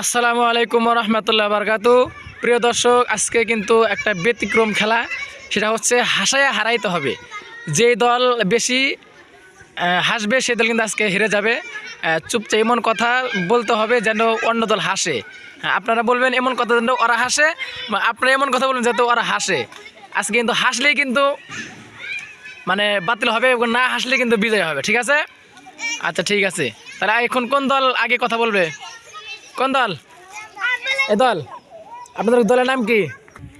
আসসালামু আলাইকুম রহমতুল্লাহ বারকাতু। প্রিয় দর্শক আজকে কিন্তু একটা ব্যতিক্রম খেলা সেটা হচ্ছে হাসায় হারাইতে হবে। যে দল বেশি হাসবে সে দল কিন্তু আজকে হেরে যাবে। চুপচাপ এমন কথা বলতে হবে যেন অন্য দল হাসে। হ্যাঁ, আপনারা বলবেন এমন কথা যেন ওরা হাসে আপনারা এমন কথা বলবেন যাতে ওরা হাসে। আজকে কিন্তু হাসলেই কিন্তু মানে বাতিল হবে এবং না হাসলে কিন্তু বিজয় হবে ঠিক আছে? আচ্ছা ঠিক আছে। তাহলে এখন কোন দল আগে কথা বলবে? কোন দল? এ দল। আপনাদের দলের নাম কি?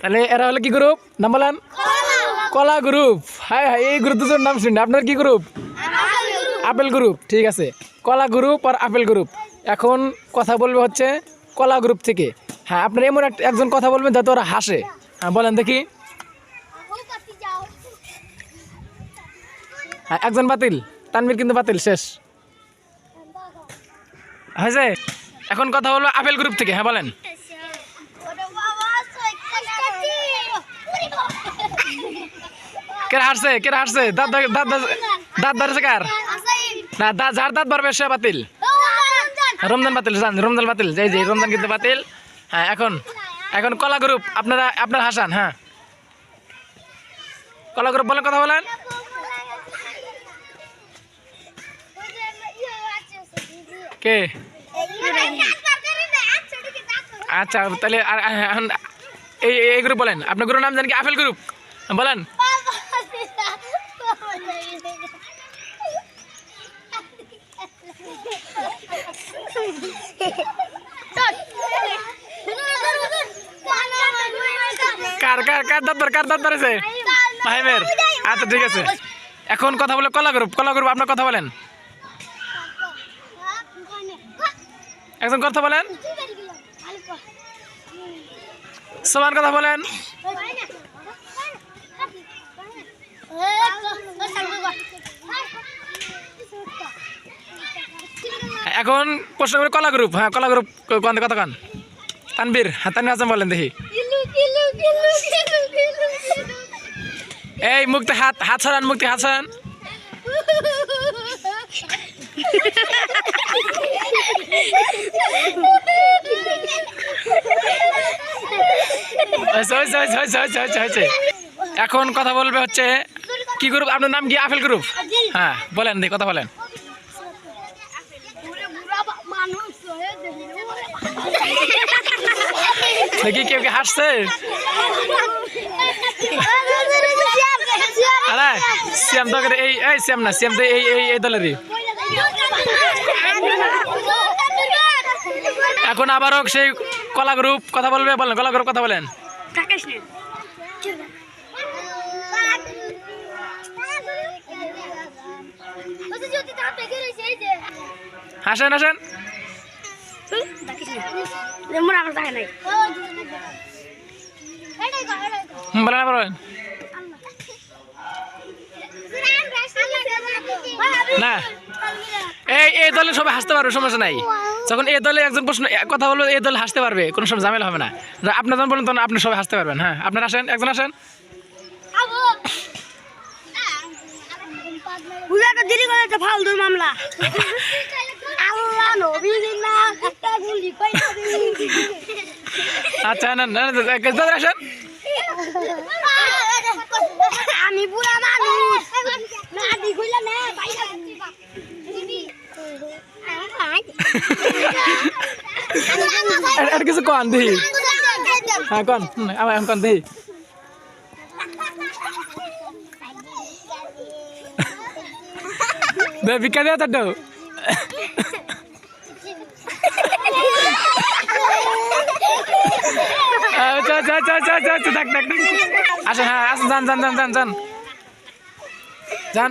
তাহলে এরা হলো কি গ্রুপ নাম বলেন কলা গ্রুপ হ্যাঁ হ্যাঁ এই গ্রুপ দুটোর নাম শুনি। আপনার কি গ্রুপ আপেল গ্রুপ ঠিক আছে। কলা গ্রুপ আর আপেল গ্রুপ এখন কথা বলবে হচ্ছে কলা গ্রুপ থেকে। হ্যাঁ আপনার এমন একজন কথা বলবেন যাতে ওরা হাসে। হ্যাঁ বলেন দেখি। হ্যাঁ একজন বাতিল। তানভীর কিন্তু বাতিল, শেষ। হয়েছে? এখন কথা বলব আপেল গ্রুপ থেকে হ্যাঁ বলেন। কে হারছে? কে হারছে? দাঁত দাঁত দাঁত ধরেছে কার? না, দাঁত যার দাঁত বাড়বে সে বাতিল। রমজান বাতিল, জান, রমজান বাতিল। যে যে, রমজান কিন্তু বাতিল। হ্যাঁ এখন এখন কলা গ্রুপ, আপনারা আপনার হাসান হ্যাঁ। কলা গ্রুপ বলেন কথা বলেন। কে? আচ্ছা তাহলে এই এই গ্রুপ বলেন। আপনার গ্রুপ নাম জানেন কি? আপেল গ্রুপ বলেন। কার কার কার দাঁত কার দাঁত ধরেছে মাহিমের। আচ্ছা ঠিক আছে। এখন কথা বলে কলা গ্রুপ কলা গ্রুপ আপনার কথা বলেন। একজন কথা বলেন। সমান কথা বলেন। এখন প্রশ্ন করে, কলা গ্রুপ হ্যাঁ কলা গ্রুপ কোন কথা কান তানবীর হ্যাঁ তানবীর হাসান বলেন দেখি। এই মুক্তি হাত হাত সরান, মুক্তি হাত সরান। এখন কথা বলবে হচ্ছে কি গ্রুপ আপনার নাম কি? আপেল গ্রুপ হ্যাঁ বলেন দি কথা বলেন। দেখি কেউ কি হাসছে? আরে শ্যাম তো এই শ্যাম না শ্যাম তো এই এই এই দলেরই। এখন আবারও সেই কলা গ্রুপ কথা বলবে বলেন কলা গ্রুপ কথা বলেন। হাসেন হাসেন। বলেন না। এই এই দলে সবাই হাসতে পারবে সমস্যা নাই। যখন এই দলে একজন প্রশ্ন কথা বলবে এই দলে হাসতে পারবে কোনো সময় ঝামেলা হবে না। আপনার যখন বলেন তখন আপনি সবাই হাসতে পারবেন হ্যাঁ। আপনার আসেন একজন আসেন। একটা ফালতুর মামলা আল্লাহ নবী না একটা গুলি কইরা দিবি। আচ্ছা না না না, একজন আসেন আমি বুড়া মানুষ না দি কইলা না বাইরা আর- কিছু কন দিহি? হ্যাঁ কন। আমার কন দিহি? দে, ভিক্ষা দেওয়া থাক থাক আসেন হ্যাঁ আসেন, যান যান যান যান যান। যান।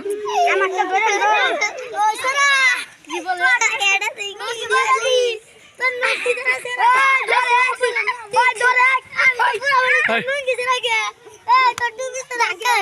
তোর তুমি তো রাখে